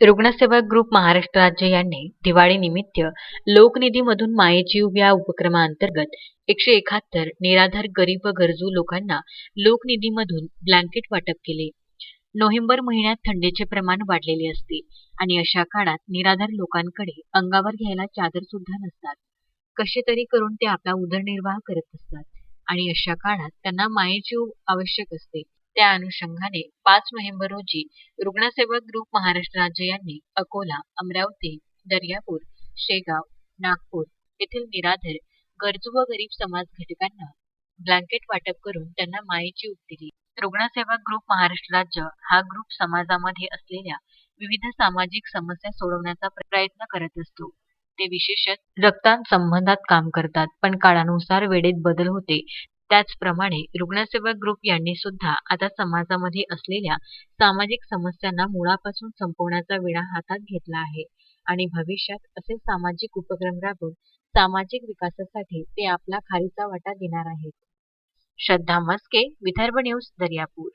रुग्णसेवक group Maharashtra राज्य यांनी दिवाळीनिमित्त लोकनिधीमधून मायजीव या उपक्रमाअंतर्गत एकशे एकाहत्तर निराधार गरीब व गरजू लोकांना लोकनिधीमधून ब्लँकेट वाटप केले. नोव्हेंबर महिन्यात थंडीचे प्रमाण वाढलेले असते आणि अशा काळात निराधार लोकांकडे अंगावर घ्यायला चादर सुद्धा नसतात. कसे तरी करून ते आपला उदरनिर्वाह करत असतात आणि अशा काळात त्यांना मायजीव आवश्यक असते. त्या अनुषंगाने पाच नोव्हेंबर रोजी रुग्णसेवक ग्रुप महाराष्ट्र राज्य यांनी अकोला अमरावती दर्यापूर शेगाव नागपूर येथील निराधार गरजू व गरीब समाज घटकांना ब्लँकेट वाटप करून त्यांना मायेची ऊब दिली. रुग्णसेवा ग्रुप महाराष्ट्र राज्य हा ग्रुप समाजामध्ये असलेल्या विविध सामाजिक समस्या सोडवण्याचा प्रयत्न करत असतो. ते विशेषत रक्तांसंबंधात काम करतात पण काळानुसार वेळेत बदल होते. त्याचप्रमाणे रुग्णसेवक ग्रुप यांनी सुद्धा आता समाजामध्ये असलेल्या सामाजिक समस्यांना मुळापासून संपवण्याचा विडा हातात घेतला आहे. आणि भविष्यात असे सामाजिक उपक्रम राबवून सामाजिक विकासासाठी ते आपला खारीचा वाटा देणार आहेत. श्रद्धा मस्के विदर्भ न्यूज दर्यापूर.